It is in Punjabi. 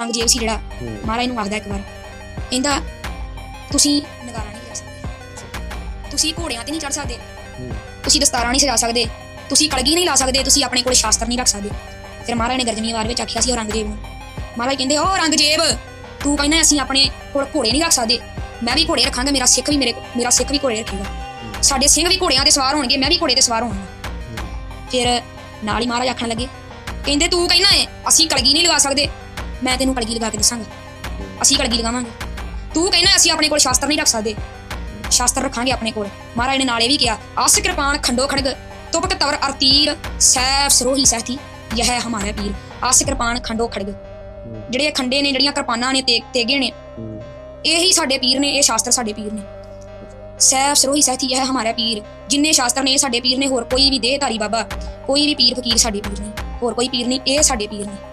ਔਰੰਗਜ਼ੇਬ ਸੀ ਜਿਹੜਾ। ਮਹਾਰਾਜ ਨੂੰ ਆਖਦਾ ਇੱਕ ਵਾਰ ਕਹਿੰਦਾ ਤੁਸੀਂ ਨਗਾਰਾ ਨਹੀਂ ਲਿਆ ਸਕਦੇ। ਤੁਸੀਂ ਘੋੜਿਆਂ ਤੇ ਨਹੀਂ ਚੜ ਸਕਦੇ। ਤੁਸੀਂ ਦਸਤਾਰਾਂ ਨਹੀਂ ਸਜਾ ਸਕਦੇ। ਤੁਸੀਂ ਕਲਗੀ ਨਹੀਂ ਲਾ ਸਕਦੇ। ਤੁਸੀਂ ਆਪਣੇ ਕੋਲ ਸ਼ਾਸਤਰ ਨਹੀਂ ਰੱਖ ਸਕਦੇ। ਫਿਰ ਮਹਾਰਾਜ ਨੇ ਗਰਜਨੀ ਵਾਰ ਵਿੱਚ ਆਖਿਆ ਸੀ ਔਰੰਗਜ਼ੇਬ ਨੂੰ। ਮਹਾਰਾਜ ਕਹਿੰਦੇ ਓ ਔਰੰਗਜ਼ੇਬ ਤੂੰ ਕਹਿੰਦਾ ਅਸੀਂ ਆਪਣੇ ਕੋਲ ਘੋੜੇ ਨਹੀਂ ਰੱਖ ਸਕਦੇ। ਮੈਂ ਵੀ ਘੋੜੇ ਰੱਖਾਂਗਾ ਮੇਰਾ ਸਿੱਖ ਵੀ ਮੇਰੇ ਕੋਲ- ਮੇਰਾ ਸਿੱਖ ਵੀ ਘੋੜੇ ਰੱਖੇਗਾ। ਸਾਡੇ ਸਿੰਘ ਵੀ ਘੋੜਿਆਂ ਤੇ ਸਵਾਰ ਹੋਣਗੇ ਮੈਂ ਵੀ ਘੋੜੇ ਤੇ ਸਵਾਰ ਹੋਵਾਂਗਾ। ਫਿਰ ਨਾਲ ਹੀ ਮਹਾਰਾਜ ਆਖਣ ਲੱਗੇ ਕਹਿੰਦੇ ਤੂੰ ਕਹਿੰਦਾ ਹੈ ਅਸੀਂ ਕਲਗੀ ਨਹੀਂ ਲਗਾ ਸਕਦੇ। ਮੈਂ ਤੈਨੂੰ ਕਲਗੀ ਲਗਾ ਕੇ ਦੱਸਾਂਗਾ। ਅਸੀਂ ਕਲਗੀ ਲਗਾਵਾਂਗੇ। ਤੂੰ ਕਹਿੰਦਾ ਅਸੀਂ ਆਪਣੇ ਕੋਲ ਸ਼ਾਸਤਰ ਨਹੀਂ ਰੱਖ ਸਕਦੇ। ਸ਼ਾਸਤਰ ਰੱਖਾਂਗੇ ਆਪਣੇ ਕੋਲ। ਮਹਾਰਾਜ ਨੇ ਨਾਲੇ ਵੀ ਕਿਹਾ, ਆਸ ਕਿਰਪਾਨ ਖੰਡੋ ਖੜਗ, ਤੁਪਕ ਤਵਰ ਅਰਤੀਰ ਸੈਫ ਸਰੋਹੀ ਸਹਿਤੀ ਇਹ ਹੈ ਹਮਾਰਾ ਪੀਰ। ਆਸ ਕਿਰਪਾਨ ਖੰਡੋ ਖੜਗ। ਜਿਹੜੇ ਖੰਡੇ ਨੇ, ਜਿਹੜੀਆਂ ਕਿਰਪਾਨਾਂ ਨੇ ਤੇ ਤੇਗੇ ਨੇ ਹੂੰ। ਇਹੀ ਸਾਡੇ ਪੀਰ ਨੇ, ਇਹ ਸ਼ਾਸਤਰ ਸਾਡੇ ਪੀਰ ਨੇ। ਸੈਫ ਸਰੋਹੀ ਸਹਿਤੀ ਇਹ ਹੈ ਹਮਾਰਾ ਪੀਰ। ਜਿੰਨੇ ਸ਼ਾਸਤਰ ਨੇ, ਇਹ ਸਾਡੇ ਪੀਰ ਨੇ, ਹੋਰ ਕੋਈ ਵੀ ਦੇਹਧਾਰੀ ਬਾਬਾ, ਕੋਈ ਵੀ ਪੀਰ ਫਕੀਰ ਸਾਡੇ ਪੀਰ ਨਹੀਂ। ਹੋਰ ਕੋਈ ਪੀਰ ਨਹੀਂ, ਇਹ ਸਾਡੇ ਪੀਰ ਨੇ।